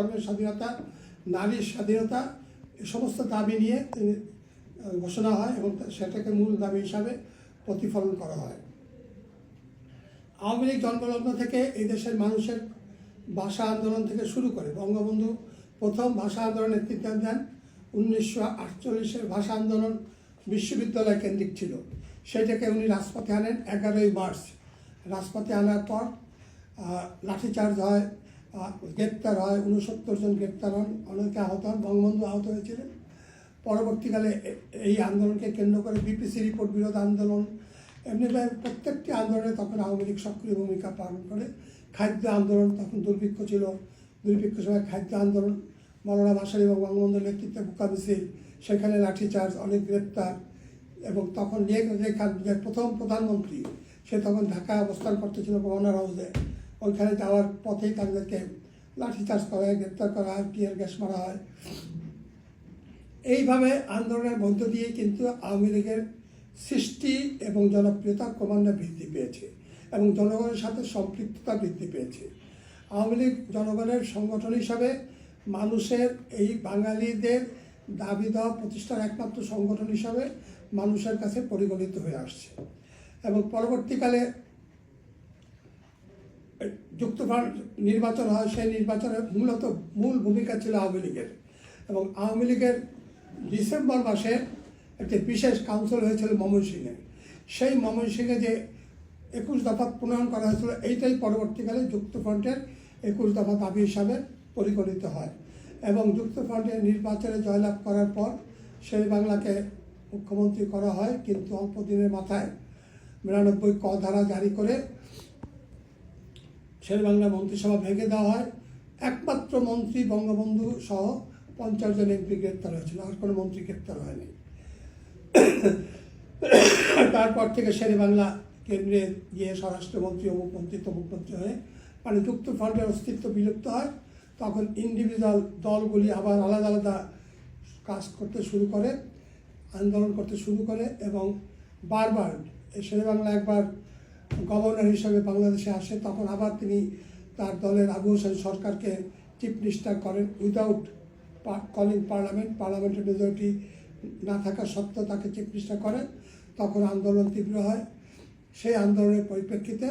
কর্মের স্বাধীনতা, নারীর স্বাধীনতা, এ সমস্ত দাবি নিয়ে ঘোষণা হয় এবং সেটাকে মূল দাবি হিসাবে প্রতিফলন করা হয়। আওয়ামী লীগ জন্মলগ্ন থেকে এই দেশের মানুষের ভাষা আন্দোলন থেকে শুরু করে বঙ্গবন্ধু প্রথম ভাষা আন্দোলন নেতৃত্ব দেন উনিশশো আটচল্লিশের ভাষা আন্দোলন বিশ্ববিদ্যালয় কেন্দ্রিক ছিল। সেটাকে উনি রাজপথে আনেন এগারোই মার্চ। রাজপথে আনার পর লাঠিচার্জ হয় গ্রেপ্তার হয় উনসত্তর জন গ্রেপ্তার হন, অনেকে আহত হন, বঙ্গবন্ধু আহত হয়েছিলেন। পরবর্তীকালে এই আন্দোলনকে কেন্দ্র করে বিপিসি রিপোর্ট, বিরোধ আন্দোলন এমনিভাবে প্রত্যেকটি আন্দোলনে তখন আওয়ামী লীগ সক্রিয় ভূমিকা পালন করে। খাদ্য আন্দোলন তখন দুর্ভিক্ষ ছিল, দুর্ভিক্ষ সময় খাদ্য আন্দোলন। মৌলানা ভাসানী এবং বঙ্গবন্ধুর নেতৃত্বে বুকা মিছিল, সেখানে লাঠিচার্জ, অনেক গ্রেপ্তার এবং তখন লেখ লেখার প্রথম প্রধানমন্ত্রী, সে তখন ঢাকায় অবস্থান করতেছিল গভর্নর হাউসে ওইখানে যাওয়ার পথেই তাদেরকে লাঠিচার্জ করা হয়, গ্রেপ্তার করা হয়, টিয়ার গ্যাস মারা হয়। এইভাবে আন্দোলনের মধ্য দিয়ে কিন্তু আওয়ামী লীগের সৃষ্টি এবং জনপ্রিয়তা ক্রমান্বয়ে বৃদ্ধি পেয়েছে এবং জনগণের সাথে সম্পৃক্ততা বৃদ্ধি পেয়েছে। আওয়ামী লীগ জনগণের সংগঠন হিসাবে মানুষের এই বাঙালিদের দাবি দেওয়া প্রতিষ্ঠার একমাত্র সংগঠন হিসাবে মানুষের কাছে পরিগণিত হয়ে আসছে এবং পরবর্তীকালে যুক্তফ্রন্ট নির্বাচন হয়, সেই নির্বাচনে মূলত মূল ভূমিকা ছিল আওয়ামী লীগের। এবং আওয়ামী লীগের ডিসেম্বর মাসে একটি বিশেষ কাউন্সিল হয়েছিল ময়মনসিংহে সেই ময়মনসিংহে যে একুশ দফা প্রণয়ন করা হয়েছিল, এইটাই পরবর্তীকালে যুক্তফ্রন্টের একুশ দফা দাবি হিসাবে পরিগণিত হয়। এবং যুক্তফ্রন্টের নির্বাচনে জয়লাভ করার পর সেই বাংলাকে মুখ্যমন্ত্রী করা হয়, কিন্তু অল্প দিনের মাথায় বিরানব্বই ক ধারা জারি করে শের বাংলা মন্ত্রিসভা ভেঙে দেওয়া হয়। একমাত্র মন্ত্রী বঙ্গবন্ধু সহ পঞ্চাশ জন এমপি গ্রেপ্তার হয়েছিল। আর কোনো মন্ত্রী গ্রেপ্তার হয়নি। তারপর থেকে শেরে বাংলা কেন্দ্রে গিয়ে স্বরাষ্ট্রমন্ত্রী অমুক মন্ত্রী তমুক মন্ত্রী হয়ে মানে যুক্ত ফ্রন্টের অস্তিত্ব বিলুপ্ত হয়। তখন ইন্ডিভিজুয়াল দলগুলি আবার আলাদা আলাদা কাজ করতে শুরু করে, আন্দোলন করতে শুরু করে এবং বারবার শেরে বাংলা একবার গভর্নর হিসেবে বাংলাদেশে আসে, তখন আবার তিনি তার দলের আবু হোসেন সরকারকে চিফ মিনিস্টার করেন উইদাউট কলিং পার্লামেন্ট পার্লামেন্টের মেজরিটি না থাকা সত্ত্বেও তাকে চিফ মিনিস্টার করেন। তখন আন্দোলন তীব্র হয়। সেই আন্দোলনের পরিপ্রেক্ষিতে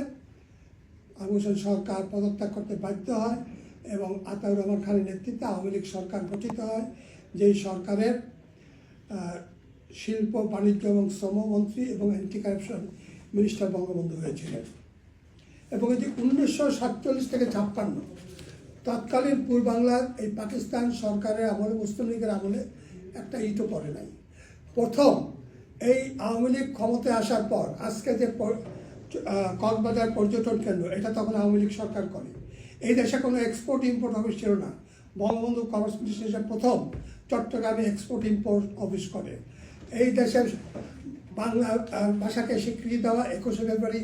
আবু হোসেন সরকার পদত্যাগ করতে বাধ্য হয় এবং আতাউর রহমান খানের নেতৃত্বে আওয়ামী লীগ সরকার গঠিত হয়। যেই সরকারের শিল্প, বাণিজ্য এবং শ্রমমন্ত্রী এবং অ্যান্টি কারাপশন মিনিস্টার বঙ্গবন্ধু হয়েছিলেন। এবং এটি উনিশশো সাতচল্লিশ থেকে ছাপ্পান্ন। তৎকালীন পূর্ব বাংলার এই পাকিস্তান সরকারের আমলে, মুসলিম লীগের আমলে একটা ইটও পড়ে নাই। প্রথম, এই আওয়ামী লীগ ক্ষমতায় আসার পর, আজকে যে কক্সবাজার পর্যটন কেন্দ্র, এটা তখন আওয়ামী লীগ সরকার করে। এই দেশে কোনো এক্সপোর্ট ইম্পোর্ট অফিস ছিল না। বঙ্গবন্ধু কমার্স মিনিস্টার প্রথম চট্টগ্রামে এক্সপোর্ট ইম্পোর্ট অফিস করে। এই দেশের বাংলা ভাষাকে স্বীকৃতি দেওয়া, একুশে ফেব্রুয়ারি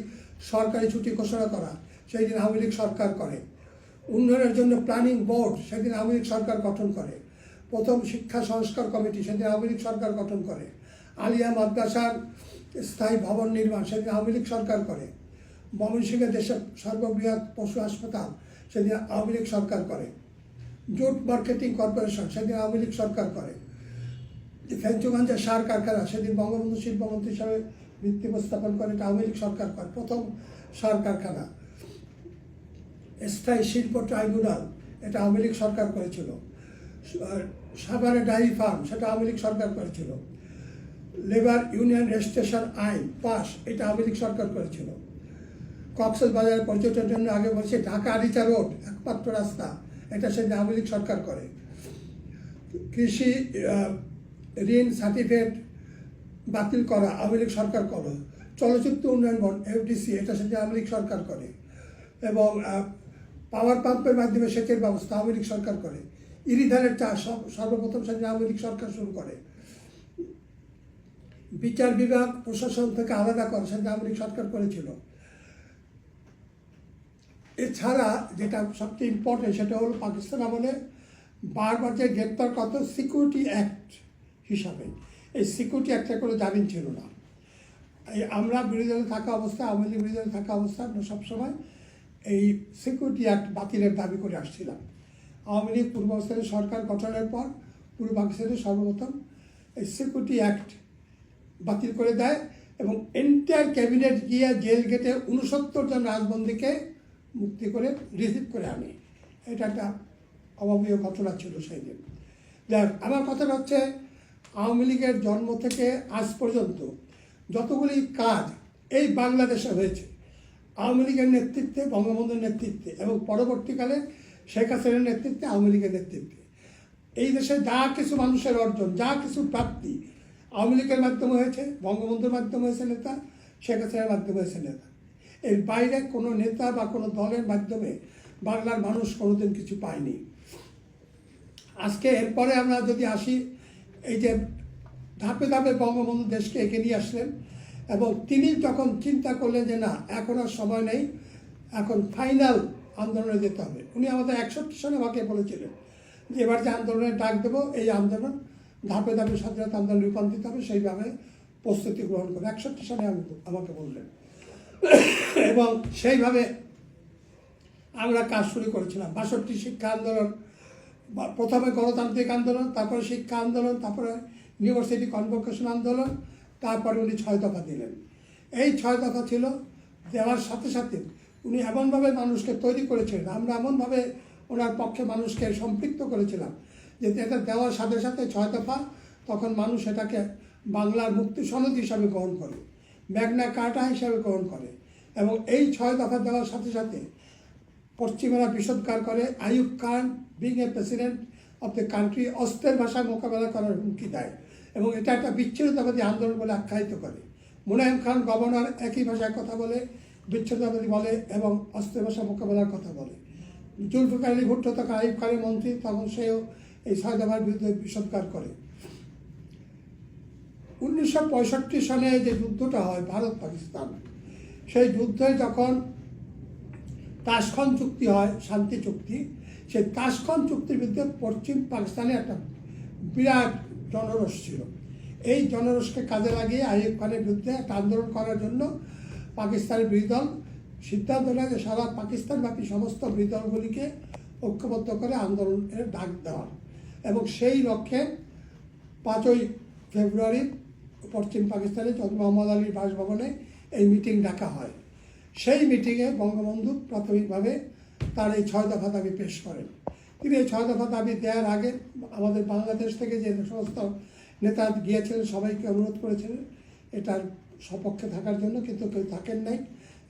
সরকারি ছুটি ঘোষণা করা সেই দিন আওয়ামী লীগ সরকার করে। উন্নয়নের জন্য প্ল্যানিং বোর্ড সেদিন আওয়ামী লীগ সরকার গঠন করে। প্রথম শিক্ষা সংস্কার কমিটি সেদিন আওয়ামী লীগ সরকার গঠন করে। আলিয়া মাদ্রাসার স্থায়ী ভবন নির্মাণ সেদিন আওয়ামী লীগ সরকার করে। ময়মনসিংহে দেশের সর্ববৃহৎ পশু হাসপাতাল সেদিন আওয়ামী লীগ সরকার করে। জুট মার্কেটিং কর্পোরেশন সেদিন আওয়ামী লীগ সরকার করে। ফেঞ্চুগঞ্জের সার কারখানা, সেদিন বঙ্গবন্ধু শিল্পমন্ত্রী হিসাবে ভিত্তি স্থাপন করে আওয়ামী লীগ সরকার করে, প্রথম সার কারখানা। স্থায়ী শিল্প ট্রাইব্যুনাল, এটা আওয়ামী লীগ সরকার করেছিল। সাভারে ডায়েরি ফার্ম, সেটা আওয়ামী লীগ সরকার করেছিল। লেবার ইউনিয়ন রেজিস্ট্রেশন আইন, পাস, এটা আওয়ামী লীগ সরকার করেছিল। কক্সেস বাজার পর্যটনের জন্য আগে বলছে, ঢাকা আরিচা রোড, একমাত্র রাস্তা, এটা সেদিন আওয়ামী লীগ সরকার করে। কৃষি ঋণ, সার্টিফিকেট বাতিল করা, আওয়ামী লীগ সরকার করে, চলচ্চিত্র উন্নয়ন বন, এফডিসি, এটা সেটা আওয়ামী লীগ সরকার করে। এবং পাওয়ার পাম্পের মাধ্যমে সেচের ব্যবস্থা আওয়ামী লীগ সরকার করে। ইরিধানের চাষ সর্বপ্রথম সেটা আওয়ামী লীগ সরকার শুরু করে। বিচার বিভাগ, প্রশাসন থেকে আলাদা করে, সেটা আওয়ামী লীগ সরকার করেছিল। এছাড়া যেটা সবচেয়ে ইম্পর্টেন্ট সেটা হলো পাকিস্তান আমলে বারবার যে গ্রেপ্তার কত সিকিউরিটি অ্যাক্ট হিসাবে। এই সিকিউরিটি অ্যাক্টের কোনো জামিন ছিল না। এই আমরা বিরোধী দলে থাকা অবস্থায়, আওয়ামী লীগ বিরোধী দলে থাকা অবস্থায় আমরা সবসময় এই সিকিউরিটি অ্যাক্ট বাতিলের দাবি করে আসছিলাম। আওয়ামী লীগ পূর্ব পাকিস্তানের সরকার গঠনের পর পূর্ব পাকিস্তানের সর্বপ্রথম এই সিকিউরিটি অ্যাক্ট বাতিল করে দেয় এবং এন্টায়ার ক্যাবিনেট গিয়ে জেল গেটে উনসত্তর জন রাজবন্দীকে মুক্তি করে রিসিভ করে আনে। এটা একটা অভাবীয় ঘটনা ছিল সেই দিন। যাক আমার কথাটা হচ্ছে আওয়ামী লীগের জন্ম থেকে আজ পর্যন্ত যতগুলি কাজ এই বাংলাদেশে হয়েছে, আওয়ামী লীগের নেতৃত্বে, বঙ্গবন্ধুর নেতৃত্বে এবং পরবর্তীকালে শেখ হাসিনার নেতৃত্বে আওয়ামী লীগের নেতৃত্বে। এই দেশে যা কিছু মানুষের অর্জন, যা কিছু প্রাপ্তি আওয়ামী লীগের মাধ্যমে হয়েছে, বঙ্গবন্ধুর মাধ্যমে হয়েছে নেতা, শেখ হাসিনার মাধ্যমে হয়েছে নেতা। এর বাইরে কোনো নেতা বা কোনো দলের মাধ্যমে বাংলার মানুষ কোনোদিন কিছু পায়নি। আজকে এরপরে আমরা যদি আসি এই যে ধাপে ধাপে বঙ্গবন্ধু দেশকে এগিয়ে নিয়ে আসলেন এবং তিনি তখন চিন্তা করলেন যে না, এখন আর সময় নেই, এখন ফাইনাল আন্দোলনে যেতে হবে। উনি আমাদের একষট্টি সনে আমাকে বলেছিলেন যে এবার যে আন্দোলনের ডাক দেবো, এই আন্দোলন ধাপে ধাপে স্বাধীনতা আন্দোলন রূপান্তরিত হবে, সেইভাবে প্রস্তুতি গ্রহণ করে একষট্টি আমি আমাকে বললেন। এবং সেইভাবে আমরা কাজ শুরু করেছিলাম। বাষট্টি শিক্ষা আন্দোলন প্রথমে গণতান্ত্রিক আন্দোলন, তারপরে শিক্ষা আন্দোলন, তারপরে ইউনিভার্সিটি কনভোকেশন আন্দোলন, তারপরে উনি ছয় দফা দিলেন। এই ছয় দফা ছিল দেওয়ার সাথে সাথে উনি এমনভাবে মানুষকে তৈরি করেছিলেন, আমরা এমনভাবে ওনার পক্ষে মানুষকে সম্পৃক্ত করেছিলাম যে এটা দেওয়ার সাথে সাথে ছয় দফা তখন মানুষ এটাকে বাংলার মুক্তি সনদ হিসাবে গ্রহণ করে, ম্যাগনা কার্টা হিসাবে গ্রহণ করে এবং এই ছয় দফা দেওয়ার সাথে সাথে পশ্চিমেরা বিষোদ্গার করে, Ayub Khan being a president of the country অস্ত্রের ভাষায় মোকাবেলা করার হুমকি দেয় এবং এটা একটা বিচ্ছিন্নতাবাদী আন্দোলন বলে আখ্যায়িত করে। মুনায়ম খান গভর্নর একই ভাষায় কথা বলে, বিচ্ছিন্নতাবাদী বলে এবং অস্ত্রের ভাষা মোকাবেলার কথা বলে। জুলফিকার আলী ভুট্টো তখন আইয়ুব খানের মন্ত্রী, তখন সেও এই দফার বিরুদ্ধে বিষৎকার করে। উনিশশো পঁয়ষট্টি সালে যে যুদ্ধটা হয় ভারত পাকিস্তান, সেই যুদ্ধে যখন তাসখন চুক্তি হয়, শান্তি চুক্তি সেই তাসখন চুক্তির বিরুদ্ধে পশ্চিম পাকিস্তানে একটা বিরাট জনরস ছিল। এই জনরসকে কাজে লাগিয়ে আইয়ুব খানের বিরুদ্ধে একটা আন্দোলন করার জন্য পাকিস্তানের বিরোধী দল সিদ্ধান্ত নেয় যে সারা পাকিস্তানব্যাপী সমস্ত বিরোধী দলগুলিকে ঐক্যবদ্ধ করে আন্দোলনের ডাক দেওয়া। এবং সেই লক্ষ্যে পাঁচই ফেব্রুয়ারি পশ্চিম পাকিস্তানে চন্দ্র মোহাম্মদ আলীর বাসভবনে এই মিটিং ডাকা হয়। সেই মিটিংয়ে বঙ্গবন্ধু প্রাথমিকভাবে তার এই ছয় দফা দাবি পেশ করেন। তিনি এই ছয় দফা দাবি দেওয়ার আগে আমাদের বাংলাদেশ থেকে যে সমস্ত নেতা গিয়েছিলেন, সবাইকে অনুরোধ করেছিলেন এটার সপক্ষে থাকার জন্য, কিন্তু কেউ থাকেন নাই।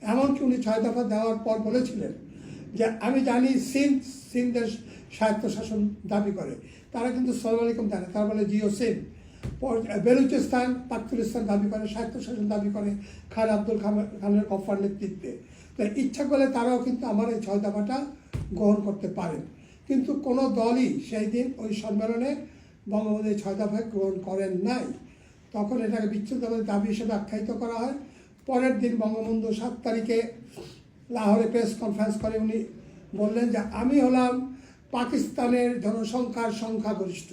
এমনকি উনি ছয় দফা দেওয়ার পর বলেছিলেন যে, আমি জানি সিন সিন দেশ স্বায়ত্তশাসন দাবি করে। তারা কিন্তু সালাম আলাইকুম জানে। তারা বলে, জিও পর- বেলুচিস্তান, পাকিস্তান দাবি করে, স্বায়ত্তশাসন দাবি করে, খান আব্দুল খান- খানের কফার নেতৃত্বে। তো ইচ্ছা করলে তারাও কিন্তু আমার এই ছয় দফাটা গ্রহণ করতে পারেন। কিন্তু কোনো দলই সেই দিন ওই সম্মেলনে বঙ্গবন্ধু ছয় দফায় গ্রহণ করেন নাই। তখন এটাকে বিচ্ছিন্নতাবাদী দাবি হিসেবে আখ্যায়িত করা হয়। পরের দিন বঙ্গবন্ধু সাত তারিখে লাহোরে প্রেস কনফারেন্স করে উনি বললেন যে, আমি হলাম পাকিস্তানের জনসংখ্যার সংখ্যাগরিষ্ঠ।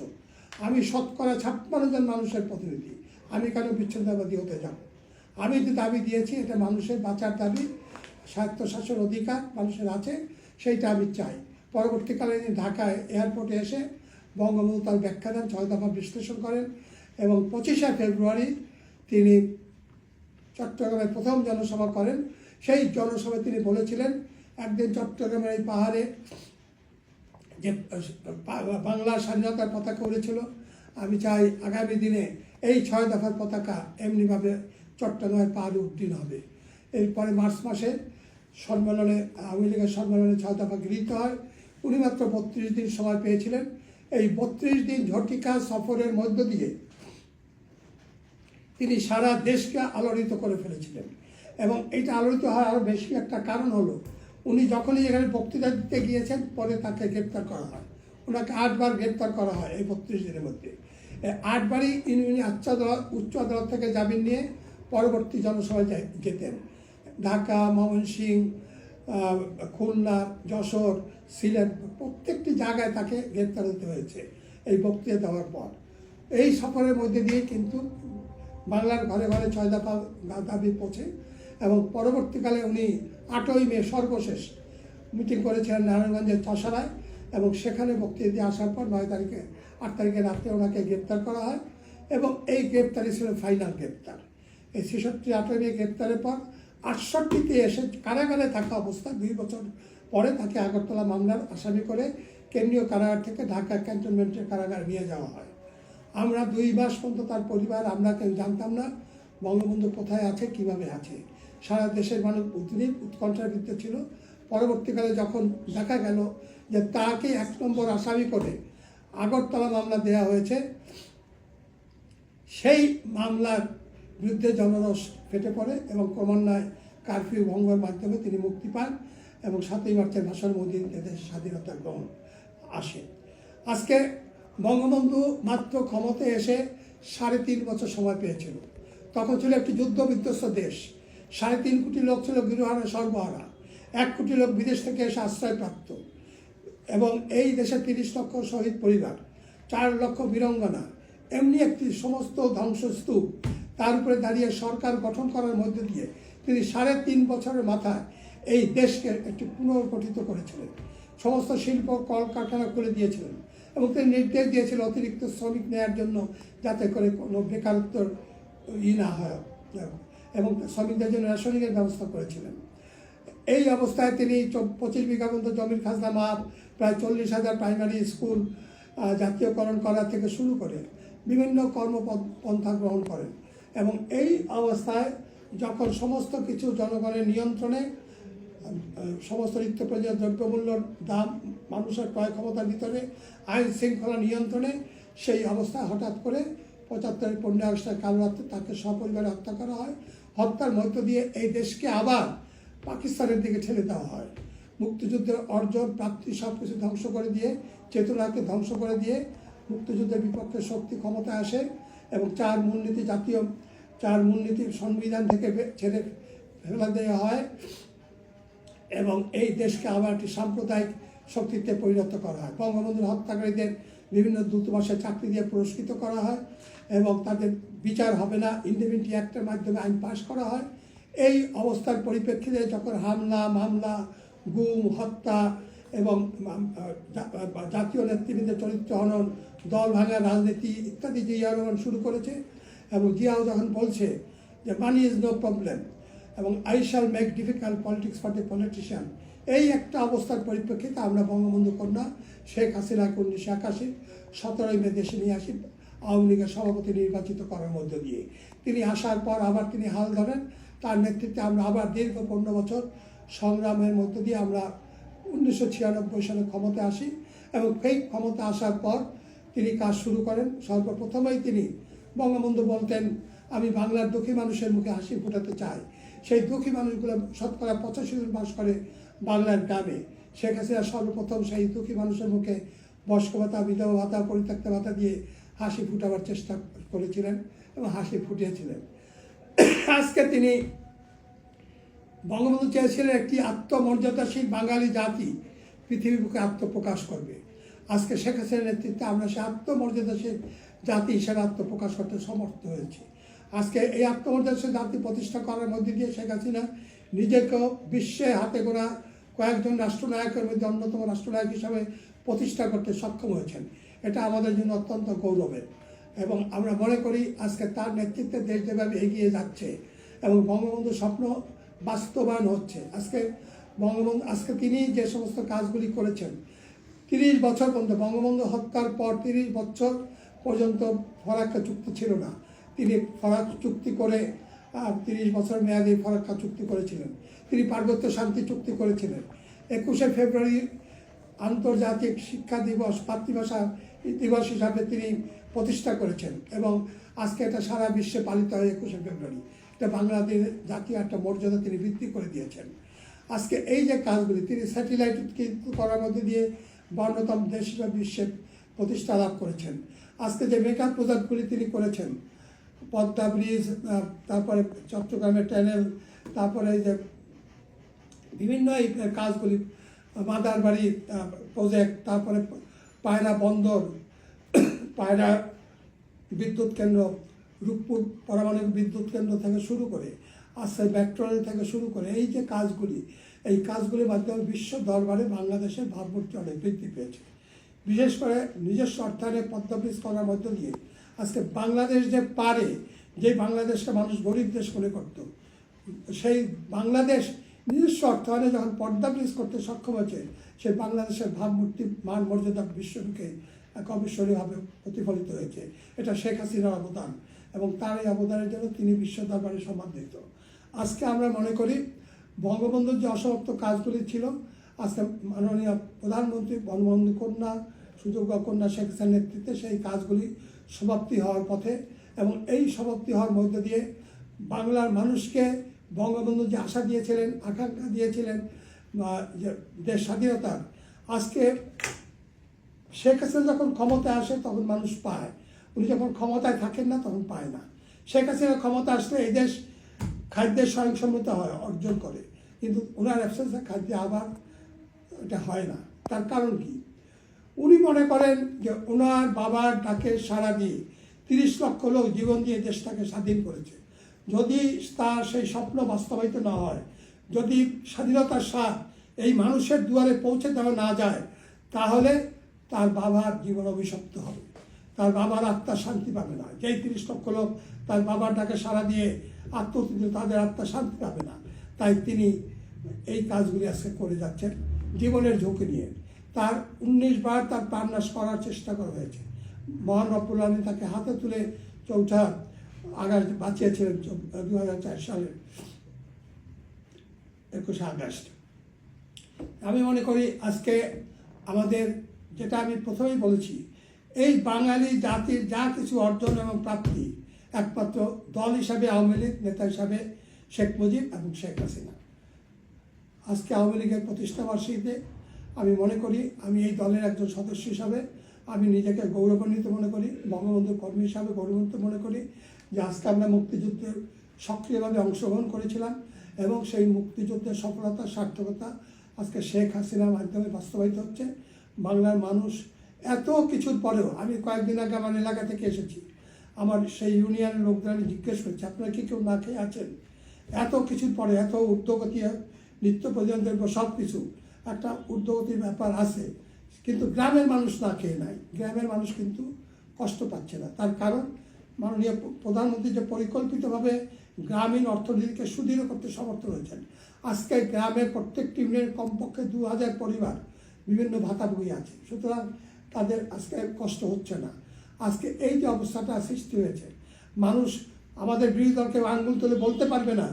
আমি শতকরা ছাপ্পান্ন জন মানুষের প্রতিনিধি। আমি কেন বিচ্ছিন্নতাবাদী হতে যাব? আমি যে দাবি দিয়েছি, এটা মানুষের বাঁচার দাবি। স্বায়ত্তশাসন অধিকার মানুষের আছে, সেইটা আমি চাই। পরবর্তীকালে তিনি ঢাকায় এয়ারপোর্টে এসে বঙ্গবন্ধু তার ব্যাখ্যা দেন, ছয় দফা বিশ্লেষণ করেন এবং পঁচিশে ফেব্রুয়ারি তিনি চট্টগ্রামে প্রথম জনসভা করেন। সেই জনসভায় তিনি বলেছিলেন, একদিন চট্টগ্রামের এই পাহাড়ে যে বাংলার স্বাধীনতার পতাকা উড়েছিল, আমি চাই আগামী দিনে এই ছয় দফার পতাকা এমনিভাবে চট্টগ্রামের পাহাড়ে উত্তীর্ণ হবে। এরপরে মার্চ মাসে সম্মেলনে, আওয়ামী লীগের সম্মেলনে ছয় দফা গৃহীত হয়। উনি মাত্র বত্রিশ দিন সময় পেয়েছিলেন। এই বত্রিশ দিন ঝটিকা সফরের মধ্য দিয়ে তিনি সারা দেশকে আলোড়িত করে ফেলেছিলেন। এবং এইটা আলোড়িত হওয়ার আরও বেশি একটা কারণ হলো, উনি যখনই এখানে বক্তৃতা দিতে গিয়েছেন, পরে তাকে গ্রেপ্তার করা হয়। ওনাকে আটবার গ্রেপ্তার করা হয় এই বত্রিশ দিনের মধ্যে। আটবারই উনি আদালত উচ্চ আদালত থেকে জামিন নিয়ে পরবর্তী জনসভায় যেতেন। ঢাকা, ময়মনসিংহ খুলনা, যশোর, সিলেট প্রত্যেকটি জায়গায় তাকে গ্রেপ্তার হতে হয়েছে এই বক্তৃতা দেওয়ার পর। এই সফরের মধ্যে দিয়ে কিন্তু বাংলার ঘরে ঘরে ছয় দফা দাবি পৌঁছে এবং পরবর্তীকালে উনি আটই মে সর্বশেষ মিটিং করেছিলেন নারায়ণগঞ্জের চষারায় এবং সেখানে বক্তৃতা দিয়ে আসার পর নয় তারিখে, আট তারিখে রাত্রে ওনাকে গ্রেপ্তার করা হয় এবং এই গ্রেপ্তারই ছিল ফাইনাল গ্রেপ্তার। এই ছেষট্টি আঠারো গ্রেপ্তারের পর আটষট্টিতে এসে কারাগারে থাকা অবস্থায় দুই বছর পরে তাকে আগরতলা মামলার আসামি করে কেন্দ্রীয় কারাগার থেকে ঢাকা ক্যান্টনমেন্টের কারাগার নিয়ে যাওয়া হয়। আমরা দুই মাস পর্যন্ত তার পরিবার, আমরা কেউ জানতাম না বঙ্গবন্ধু কোথায় আছে, কীভাবে আছে। সারা দেশের মানুষ উদ্বিগ উৎকণ্ঠার ভিত্তি ছিল। পরবর্তীকালে যখন দেখা গেল যে তাকে এক নম্বর আসামি করে আগরতলা মামলা দেওয়া হয়েছে, সেই মামলার বিরুদ্ধে জনরস ফেটে পড়ে এবং ক্রমান্বয়ে কারফিউ ভঙ্গের মাধ্যমে তিনি মুক্তি পান এবং সাতই মার্চের ভাষার মধ্যে দেশের স্বাধীনতা গ্রহণ আসে। আজকে বঙ্গবন্ধু মাত্র ক্ষমতায় এসে সাড়ে তিন বছর সময় পেয়েছিল। তখন ছিল একটি যুদ্ধ বিধ্বস্ত দেশ। সাড়ে তিন কোটি লোক ছিল গৃহহারা সর্বহারা এক কোটি লোক বিদেশ থেকে এসে আশ্রয় প্রাপ্ত এবং এই দেশে তিরিশ লক্ষ শহীদ পরিবার, চার লক্ষ বীরঙ্গনা, এমনি একটি সমস্ত ধ্বংসস্তূপ তার উপরে দাঁড়িয়ে সরকার গঠন করার মধ্যে দিয়ে তিনি সাড়ে তিন বছরের মাথায় এই দেশকে একটি পুনর্গঠিত করেছিলেন। সমস্ত শিল্প, কলকারখানা খুলে দিয়েছিলেন এবং তিনি নির্দেশ দিয়েছিল অতিরিক্ত শ্রমিক নেওয়ার জন্য যাতে করে কোনো বেকারত্বর ই না হয়। এবং শ্রমিকদের জন্য রেশনিংয়ের ব্যবস্থা করেছিলেন। এই অবস্থায় তিনি পঁচিশ বিঘা মতো জমির খাজনা মাপ প্রায় চল্লিশ হাজার প্রাইমারি স্কুল জাতীয়করণ করা থেকে শুরু করে বিভিন্ন কর্মপন্থা গ্রহণ করেন। এবং এই অবস্থায় যখন সমস্ত কিছু জনগণের নিয়ন্ত্রণে, সমস্ত নিত্য প্রয়োজনীয় দ্রব্যমূল্যর দাম, মানুষের ক্রয় ক্ষমতার ভিতরে আইন শৃঙ্খলা নিয়ন্ত্রণে, সেই অবস্থায় হঠাৎ করে পঁচাত্তরের পনেরো আগস্টের কাল রাত্রে তাকে সপরিবারে হত্যা করা হয়। হত্যার মধ্য দিয়ে এই দেশকে আবার পাকিস্তানের দিকে ঠেলে দেওয়া হয়। মুক্তিযুদ্ধের অর্জন, প্রাপ্তি সব কিছু ধ্বংস করে দিয়ে, চেতনাকে ধ্বংস করে দিয়ে মুক্তিযুদ্ধের বিপক্ষে শক্তি ক্ষমতায় আসে। এবং চার মূলনীতি জাতীয়, চার মূলনীতির সংবিধান থেকে ছেড়ে ফেলা দেওয়া হয় এবং এই দেশকে আবার একটি সাম্প্রদায়িক শক্তিতে পরিণত করা হয়। বঙ্গবন্ধুর হত্যাকারীদের বিভিন্ন দূতাবাসে চাকরি দিয়ে পুরস্কৃত করা হয় এবং তাদের বিচার হবে না, ইন্ডিপেন্ডেন্ট অ্যাক্টের মাধ্যমে আইন পাশ করা হয়। এই অবস্থার পরিপ্রেক্ষিতে যখন হামলা, মামলা, গুম, হত্যা এবং জাতীয় নেতৃবৃন্দের চরিত্র হনন, দল ভাঙা, রাজনীতি ইত্যাদি জিয়া রহমান শুরু করেছে এবং জিয়াও যখন বলছে যে মানি ইজ নো প্রবলেম এবং I shall make difficult politics for the politician এই একটা অবস্থার পরিপ্রেক্ষিতে আমরা বঙ্গবন্ধু কন্যা শেখ হাসিনা হাসিনাকে উনিশশো একাশি, সতেরোই মে দেশে নিয়ে আসি, আওয়ামী লীগের সভাপতি নির্বাচিত করার মধ্য দিয়ে। তিনি আসার পর আবার তিনি হাল ধরেন। তার নেতৃত্বে আমরা আবার দীর্ঘ পনেরো বছর সংগ্রামের মধ্য দিয়ে আমরা উনিশশো ছিয়ানব্বই সালে ক্ষমতায় আসি এবং সেই ক্ষমতা আসার পর তিনি কাজ শুরু করেন। সর্বপ্রথমেই তিনি বঙ্গবন্ধু বলতেন, আমি বাংলার দুঃখী মানুষের মুখে হাসি ফোটাতে চাই। সেই দুঃখী মানুষগুলো শতকরা পঁচাশি জন বাস করে বাংলার গ্রামে। শেখ হাসিনা সর্বপ্রথম সেই দুঃখী মানুষের মুখে বয়স্ক ভাতা বিধবা ভাতা, পরিত্যক্ত ভাতা দিয়ে হাসি ফুটাবার চেষ্টা করেছিলেন এবং হাসি ফুটিয়েছিলেন। আজকে তিনি বঙ্গবন্ধু চেয়েছিলেন একটি আত্মমর্যাদাশীল বাঙালি জাতি পৃথিবীর বুকে আত্মপ্রকাশ করবে। আজকে শেখ হাসিনার নেতৃত্বে আমরা সে আত্মমর্যাদাশীল জাতি হিসেবে আত্মপ্রকাশ করতে সমর্থ হয়েছি। আজকে এই আত্মমর্যাদাশীল জাতি প্রতিষ্ঠা করার মধ্যে দিয়ে শেখ হাসিনা নিজেকেও বিশ্বে হাতে গোনা কয়েকজন রাষ্ট্রনায়কের মধ্যে অন্যতম রাষ্ট্রনায়ক হিসাবে প্রতিষ্ঠা করতে সক্ষম হয়েছেন। এটা আমাদের জন্য অত্যন্ত গৌরবের। এবং আমরা মনে করি আজকে তার নেতৃত্বে দেশ যেভাবে এগিয়ে যাচ্ছে এবং বঙ্গবন্ধুর স্বপ্ন বাস্তবায়ন হচ্ছে। আজকে বঙ্গবন্ধু, আজকে তিনি যে সমস্ত কাজগুলি করেছেন, তিরিশ বছর পর্যন্ত, বঙ্গবন্ধু হত্যার পর তিরিশ বছর পর্যন্ত ফরাক্কা চুক্তি ছিল না। তিনি ফরাক চুক্তি করে তিরিশ বছর মেয়াদী ফরাক্কা চুক্তি করেছিলেন। তিনি পার্বত্য শান্তি চুক্তি করেছিলেন। একুশে ফেব্রুয়ারি আন্তর্জাতিক শিক্ষা দিবস, মাতৃভাষা দিবস হিসাবে তিনি প্রতিষ্ঠা করেছেন এবং আজকে এটা সারা বিশ্বে পালিত হয় একুশে ফেব্রুয়ারি। এটা বাংলাদেশ জাতীয় একটা মর্যাদা তিনি বৃদ্ধি করে দিয়েছেন। আজকে এই যে কাজগুলি তিনি স্যাটেলাইট করার মধ্যে দিয়ে বর্ণতম দেশ হিসেবে বিশ্বে প্রতিষ্ঠা লাভ করেছেন। আজকে যে মেকআপ প্রজেক্টগুলি তিনি করেছেন, পদ্মা ব্রিজ তারপরে চট্টগ্রামের ট্যানেল তারপরে যে বিভিন্ন এই কাজগুলি, মাদার বাড়ি প্রজেক্ট তারপরে পায়রা বন্দর, পায়রা বিদ্যুৎ কেন্দ্র রূপপুর পারমাণবিক বিদ্যুৎ কেন্দ্র থেকে শুরু করে আজকে মেট্রো থেকে শুরু করে এই যে কাজগুলি, এই কাজগুলির মাধ্যমে বিশ্ব দরবারে বাংলাদেশের ভাবমূর্তি অনেক বৃদ্ধি পেয়েছে। বিশেষ করে নিজস্ব অর্থায়নে পদ্মা ব্রিজ করার মধ্য দিয়ে আজকে বাংলাদেশ যে পারে যে বাংলাদেশকে মানুষ গরিব দেশ মনে করত, সেই বাংলাদেশ নিজস্ব অর্থায়নে যখন পর্দা ব্রিজ করতে সক্ষম হয়েছে, সেই বাংলাদেশের ভাবমূর্তি, মান, মর্যাদা বিশ্বকে এক অবিস্মরণীয়ভাবে প্রতিফলিত হয়েছে। এটা শেখ হাসিনার অবদান। এবং তার এই অবদানের জন্য তিনি বিশ্ব দরবারে সম্মানিত আজকে আমরা মনে করি, বঙ্গবন্ধুর যে অসমাপ্ত কাজগুলি ছিল, আজকে মাননীয় প্রধানমন্ত্রী বঙ্গবন্ধু কন্যা, সুযোগ্য কন্যা শেখ হাসিনার নেতৃত্বে সেই কাজগুলি সমাপ্তি হওয়ার পথে এবং এই সমাপ্তি হওয়ার মধ্য দিয়ে বাংলার মানুষকে বঙ্গবন্ধু যে আশা দিয়েছিলেন, আকাঙ্ক্ষা দিয়েছিলেন দেশ স্বাধীনতার, আজকে শেখ হাসিনা যখন ক্ষমতায় আসে তখন মানুষ পায়। উনি যখন ক্ষমতায় থাকেন না, তখন পায় না। শেখ হাসিনা ক্ষমতা আসলে এই দেশ খাদ্যের স্বয়ংসম্মতা হয়, অর্জন করে। কিন্তু ওনার অ্যাবসেন্সে খাদ্য আবার এটা হয় না। তার কারণ কি? উনি মনে করেন যে ওনার বাবার ডাকে সাড়া দিয়ে তিরিশ লক্ষ লোক জীবন দিয়ে দেশটাকে স্বাধীন করেছে। যদি তার সেই স্বপ্ন বাস্তবায়িত না হয়, যদি স্বাধীনতার স্বাদ এই মানুষের দুয়ারে পৌঁছে দেওয়া না যায়, তাহলে তার বাবার জীবন অভিশপ্ত হবে। তার বাবার আত্মা শান্তি পাবে না। যেই তিরিশ লক্ষ লোক তার বাবার ডাকে সাড়া দিয়ে আত্মহত্যা তাদের আত্মা শান্তি পাবে না। তাই তিনি এই কাজগুলি আজকে করে যাচ্ছেন জীবনের ঝুঁকি নিয়ে। তার উনিশ বার তার প্রাণনাশ করার চেষ্টা করা হয়েছে। মহান রব্বুল তাকে হাতে তুলে চৌঠা আগস্ট বাঁচিয়েছিলেন দু হাজার চার সালের একুশে আগস্ট। আমি মনে করি আজকে আমাদের যেটা আমি প্রথমেই বলেছি এই বাঙালি জাতির যা কিছু অর্জন এবং প্রাপ্তি একমাত্র দল হিসাবে আওয়ামী লীগ, নেতা হিসাবে শেখ মুজিব এবং শেখ হাসিনা। আজকে আওয়ামী লীগের প্রতিষ্ঠাবার্ষিকীতে আমি মনে করি, আমি এই দলের একজন সদস্য হিসাবে আমি নিজেকে গৌরবান্বিত মনে করি, বঙ্গবন্ধু কর্মী হিসাবে গৌরবান্বিত মনে করি যে আজকে আমরা মুক্তিযুদ্ধে সক্রিয়ভাবে অংশগ্রহণ করেছিলাম এবং সেই মুক্তিযুদ্ধের সফলতা সার্থকতা আজকে শেখ হাসিনার মাধ্যমে বাস্তবায়িত হচ্ছে। বাংলার মানুষ এত কিছুর পরেও আমি কয়েকদিন আগে আমার এলাকা থেকে এসেছি। আমার সেই ইউনিয়নের লোকদের আমি জিজ্ঞেস করছি, আপনারা কি কেউ না খেয়ে আছেন? এত কিছুর পরে, এত ঊর্ধ্বগতি নিত্য প্রয়োজনদ্রব্য সব কিছু একটা ঊর্ধ্বগতির ব্যাপার আছে। কিন্তু গ্রামের মানুষ না খেয়ে নাই। গ্রামের মানুষ কিন্তু কষ্ট পাচ্ছে না। তার কারণ, মাননীয় প্রধানমন্ত্রী যে পরিকল্পিতভাবে গ্রামীণ অর্থনীতিকে সুদৃঢ় করতে সমর্থ হয়েছেন, আজকে গ্রামের প্রত্যেকটি ইউনিয়নের কমপক্ষে দু হাজার পরিবার বিভিন্ন ভাতাভোগী আছে। সুতরাং তাদের আজকে কষ্ট হচ্ছে না। আজকে এই যে অবস্থাটা সৃষ্টি হয়েছে, মানুষ আমাদের বিরোধী দলকে আঙ্গুল তুলে বলতে পারবে না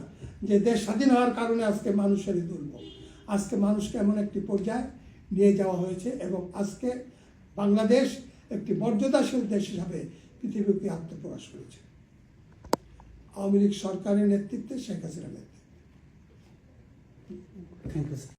যে দেশ স্বাধীন হওয়ার কারণে আজকে মানুষের এই দুর্ভোগ। আজকে মানুষকে এমন একটি পর্যায়ে নিয়ে যাওয়া হয়েছে এবং আজকে বাংলাদেশ একটি মর্যাদাশীল দেশ হিসাবে পৃথিবীকে আত্মপ্রকাশ করেছে। আওয়ামী লীগ সরকারের নেতৃত্বে শেখ হাসিনার নেতৃত্বে। Thank you